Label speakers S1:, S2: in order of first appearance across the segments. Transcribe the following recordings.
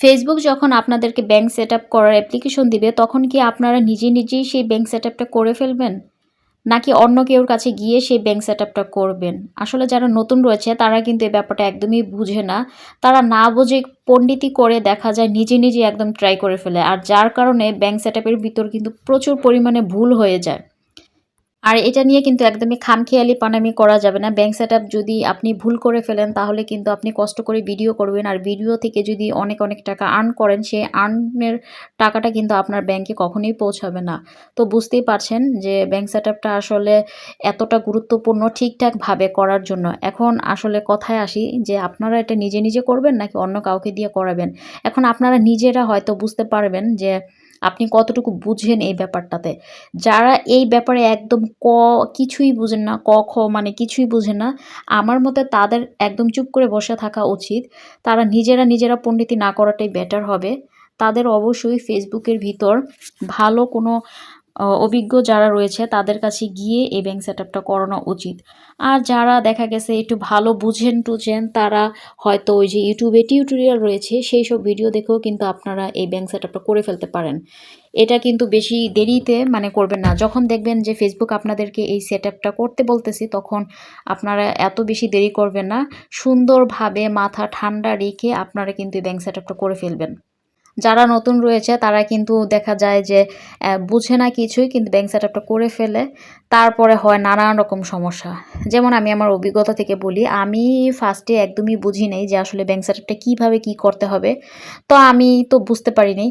S1: Facebook যখন আপনাদেরকে bank set up করার অ্যাপ্লিকেশন দিবে, তখন কি আপনারা নিজে নিজেই সেই ব্যাংক সেট আপটা করে ফেলবেন? নাকি অন্য কেউর কাছে গিয়ে সেই ব্যাংক সেট আপটা করবেন? আসলে যারা নতুন রয়েছে, তারা কিন্তু এই ব্যাপারটা একদমই বুঝে না। তারা না বুঝে পণ্ডিতি করে দেখা যায়, নিজে নিজে একদম ট্রাই করে ফেলে। আর যার কারণে ব্যাংক সেট আপের ভিতর কিন্তু প্রচুর পরিমাণে ভুল হয়ে যায়। আর এটা নিয়ে কিন্তু একদমই খামখেয়ালি পানামি করা যাবে না। ব্যাংক সেট যদি আপনি ভুল করে ফেলেন, তাহলে কিন্তু আপনি কষ্ট করে ভিডিও করবেন। আর ভিডিও থেকে যদি অনেক অনেক টাকা আর্ন করেন, সেই আর্নের টাকাটা কিন্তু আপনার ব্যাংকে কখনোই পৌঁছাবে না। তো বুঝতেই পারছেন যে ব্যাংক সেট আসলে এতটা গুরুত্বপূর্ণ ঠিকঠাকভাবে করার জন্য। এখন আসলে কথায় আসি যে, আপনারা এটা নিজে নিজে করবেন নাকি অন্য কাউকে দিয়ে করাবেন? এখন আপনারা নিজেরা হয়তো বুঝতে পারবেন যে আপনি কতটুকু বুঝেন এই ব্যাপারটাতে? যারা এই ব্যাপারে একদম ক, কিছুই বুঝেন না, ক, খ মানে কিছুই বুঝেন না, আমার মতে তাদের একদম চুপ করে বসে থাকা উচিত। তারা নিজেরা নিজেরা পণ্ডিতি না করাটাই বেটার হবে। তাদের অবশ্যই ফেসবুকের ভিতর ভালো কোনো অভিজ্ঞ যারা রয়েছে, তাদের কাছে গিয়ে এই ব্যাংক সেট আপটা করানো উচিত। আর যারা দেখা গেছে একটু ভালো বুঝেন টুঝেন, তারা হয়তো ওই যে ইউটিউবে টিউটোরিয়াল রয়েছে, সেই সব ভিডিও দেখেও কিন্তু আপনারা এই ব্যাংক সেট আপটা করে ফেলতে পারেন। এটা কিন্তু বেশি দেরিতে মানে করবেন না। যখন দেখবেন যে ফেসবুক আপনাদেরকে এই সেট আপটা করতে বলতেছি, তখন আপনারা এত বেশি দেরি করবেন না। সুন্দরভাবে মাথা ঠান্ডা রেখে আপনারা কিন্তু এই ব্যাংক সেট আপটা করে ফেলবেন। যারা নতুন রয়েছে, তারা কিন্তু দেখা যায় যে বুঝে না কিছুই, কিন্তু ব্যাংক সেট করে ফেলে। তারপরে হয় নানান রকম সমস্যা। যেমন আমি আমার অভিজ্ঞতা থেকে বলি, আমি ফার্স্টে একদমই বুঝি নেই যে আসলে ব্যাংক সেট আপটা কীভাবে কী করতে হবে। তো আমি তো বুঝতে পারিনি।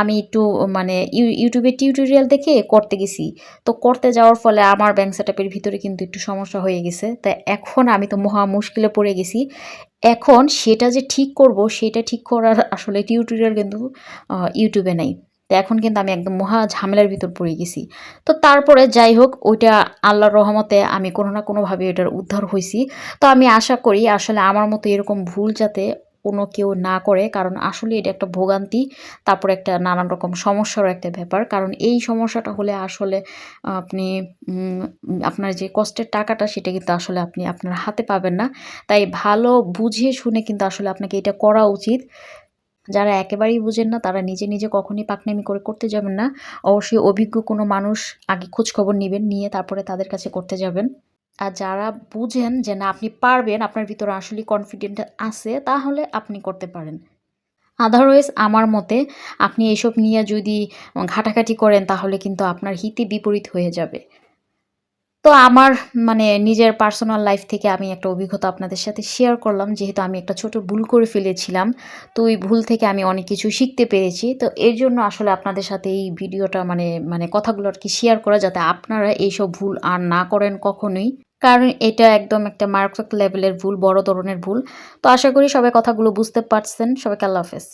S1: আমি একটু মানে ইউটিউবে টিউটোরিয়াল দেখে করতে গেছি। তো করতে যাওয়ার ফলে আমার ব্যাংক সেট ভিতরে কিন্তু একটু সমস্যা হয়ে গেছে। তাই এখন আমি তো মহা মুশকিলে পড়ে গেছি। এখন সেটা যে ঠিক করব, সেটা ঠিক করার আসলে টিউটোরিয়াল কিন্তু ইউটিউবে নাই। তো এখন কিন্তু আমি একদম মহা ঝামেলার ভিতর পড়ে গেছি। তো তারপরে যাই হোক, ওইটা আল্লাহর রহমতে আমি কোনো না কোনোভাবে ওইটার উদ্ধার হয়েছি তো আমি আশা করি আসলে আমার মতো এরকম ভুল যাতে কোনো কেউ না করে, কারণ আসলে এটা একটা ভোগান্তি, তারপর একটা নানান রকম সমস্যারও একটা ব্যাপার। কারণ এই সমস্যাটা হলে আসলে আপনি আপনার যে কষ্টের টাকাটা সেটা কিন্তু আসলে আপনি আপনার হাতে পাবেন না। তাই ভালো বুঝে শুনে কিন্তু আসলে আপনাকে এটা করা উচিত। যারা একেবারেই বুঝেন না, তারা নিজে নিজে কখনই পাকনামি করে করতে যাবেন না। অবশ্যই অভিজ্ঞ কোনো মানুষ আগে খোঁজখবর নেবেন, নিয়ে তারপরে তাদের কাছে করতে যাবেন। আর যারা বুঝেন যে না, আপনি পারবেন, আপনার ভিতরে আসলে কনফিডেন্ট আছে, তাহলে আপনি করতে পারেন। আদারওয়াইজ আমার মতে আপনি এসব নিয়ে যদি ঘাটাঘাটি করেন, তাহলে কিন্তু আপনার হিতে বিপরীত হয়ে যাবে। তো আমার মানে নিজের পার্সোনাল লাইফ থেকে আমি একটা অভিজ্ঞতা আপনাদের সাথে শেয়ার করলাম, যেহেতু আমি একটা ছোট ভুল করে ফেলেছিলাম, তো ওই ভুল থেকে আমি অনেক কিছু শিখতে পেরেছি। তো এর জন্য আসলে আপনাদের সাথে এই ভিডিওটা মানে মানে কথাগুলো আর কি শেয়ার করা, যাতে আপনারা এইসব ভুল আর না করেন কখনোই। কারণ এটা একদম একটা মার্কস লেভেলের ভুল, বড় ধরনের ভুল। তো আশা করি সবাই কথাগুলো বুঝতে পারছেন। সবাইকে আল্লাহ হাফেজ।